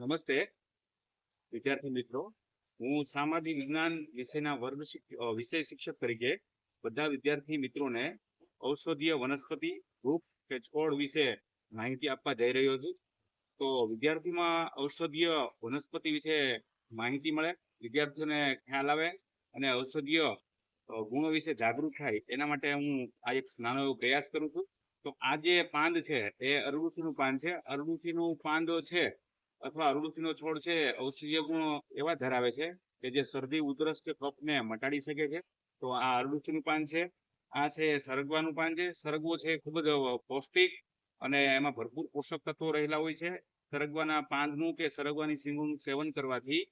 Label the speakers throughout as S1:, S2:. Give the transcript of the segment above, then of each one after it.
S1: નમસ્તે, વિદ્યાર્થી મિત્રો. હું સામાજિક વિજ્ઞાન વિષયના વર્ગ વિષય શિક્ષક તરીકે બધા વિદ્યાર્થી મિત્રોને ઔષધીય વનસ્પતિ વૃક્ષ કે છોડ વિશે માહિતી આપવા જઈ રહ્યો છું. તો વિદ્યાર્થીમાં ઔષધીય વનસ્પતિ વિશે માહિતી મળે, વિદ્યાર્થીઓને ખ્યાલ આવે અને ઔષધીય ગુણો વિશે જાગૃત થાય, એના માટે હું આ એક નાનો એવો પ્રયાસ કરું છું. તો આ જે પાંદ છે, એ અરડુસીનું પાન છે. અરડુસીનું પાંદ છે અથવા અરડુસીનો છોડ છે, ઔષધીય ગુણો એવા ધરાવે છે કે જે શરદી, ઉધરસ કે કફને મટાડી શકે છે. તો આ અરડુસીનું પાન છે, આ છે સરગવાનું પાન છે. સરગવો છે ખૂબ જ પૌષ્ટિક અને એમાં ભરપૂર પોષક તત્વો રહેલા હોય છે. સરગવાના પાંદનું કે સરગવાની સિંગોનું સેવન કરવાથી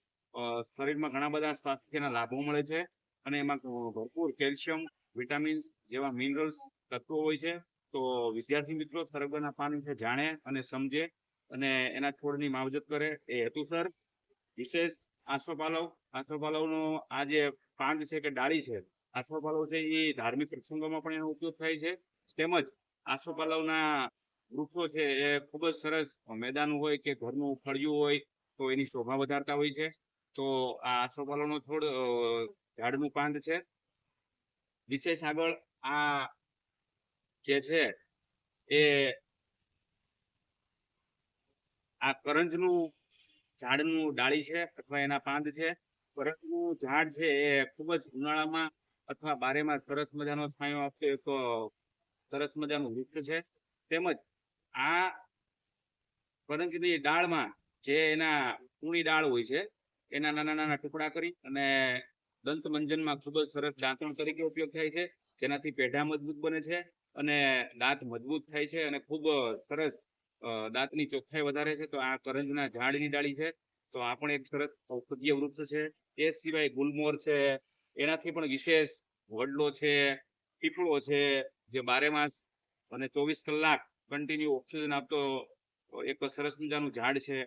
S1: શરીરમાં ઘણા બધા સ્વાસ્થ્યના લાભો મળે છે અને એમાં ભરપૂર કેલ્શિયમ, વિટામિન્સ જેવા મિનરલ્સ, તત્વો હોય છે. તો વિદ્યાર્થી મિત્રો, સરગવાના પાન વિશે જાણે અને સમજે અને એના છોડની માવજત કરે એ હેતુસર વિશેષ આસોપાલવ આશ્વપાલવનો આ જે પાંદ છે કે ડાળી છે, આસોપાલવ છે એ ધાર્મિક પ્રસંગોમાં પણ એનો ઉપયોગ થાય છે. તેમજ આસોપાલવના વૃક્ષો છે એ ખૂબ જ સરસ મેદાન હોય કે ઘરનું ફળિયું હોય તો એની શોભા વધારતા હોય છે. તો આ આસોપાલવનો છોડ ઝાડનું પાંદ છે. વિશેષ આગળ આ જે છે એ આ કરંજનું ઝાડનું ડાળી છે અથવા એના પાંદ છે. કરંજનું ઝાડ છે એ ખૂબ જ ઉનાળામાં અથવા બારેમાં સરસ મજાનો છાંયો આપતો એક સરસ મજાનું વૃક્ષ છે. તેમજ આ કરંજની ડાળમાં જે એના કૂણી ડાળ હોય છે, એના નાના નાના ટુકડા કરી અને દંત મંજનમાં ખૂબ જ સરસ દાંતણ તરીકે ઉપયોગ થાય છે. જેનાથી પેઢા મજબૂત બને છે અને દાંત મજબૂત થાય છે અને ખૂબ સરસ દાંતની ચોખ્ખાઈ વધારે છે, તો આ કરંજના ઝાડની ડાળી છે. તો આ પણ એક સરસ ઔષધીય વૃક્ષ છે. એ સિવાય ગુલમોર છે. એનાથી પણ વિશેષ વડલો છે, પીપળો છે, જે બારે માસ અને ચોવીસ કલાક કન્ટિન્યુ ઓક્સિજન આપતો એક સરસ મજાનું ઝાડ છે.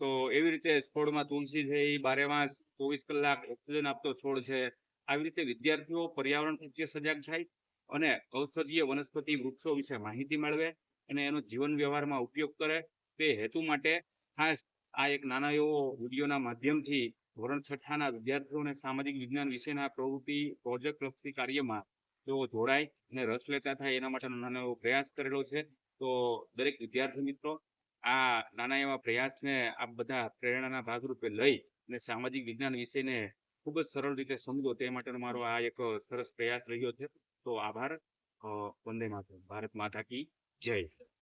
S1: તો એવી રીતે છોડમાં તુલસી છે, એ બારે માસ ચોવીસ કલાક ઓક્સિજન આપતો છોડ છે. આવી રીતે વિદ્યાર્થીઓ પર્યાવરણ પ્રત્યે સજાગ થાય અને ઔષધીય વનસ્પતિ વૃક્ષો વિશે માહિતી મેળવે. અને એનો જીવન વ્યવહારમાં ઉપયોગ કરે તે હેતુ માટે ખાસ આ એક નાના એવો વિડીયોના માધ્યમથી ધોરણ છઠ્ઠાના વિદ્યાર્થીઓને સામાજિક વિજ્ઞાન વિશેના પ્રવૃત્તિ પ્રોજેક્ટ લક્ષી કાર્યમાં તેઓ જોડાય અને રસ લેતા થાય એના માટેનો નાનો એવો પ્રયાસ કરેલો છે. તો દરેક વિદ્યાર્થી મિત્રો, આ નાના એવા પ્રયાસને આપ બધા પ્રેરણાના ભાગરૂપે લઈ અને સામાજિક વિજ્ઞાન વિશેને ખૂબ જ સરળ રીતે સમજો તે માટેનો મારો આ એક સરસ પ્રયાસ રહ્યો છે. તો આભાર. વંદે માતરમ. ભારત માતા કી. Jane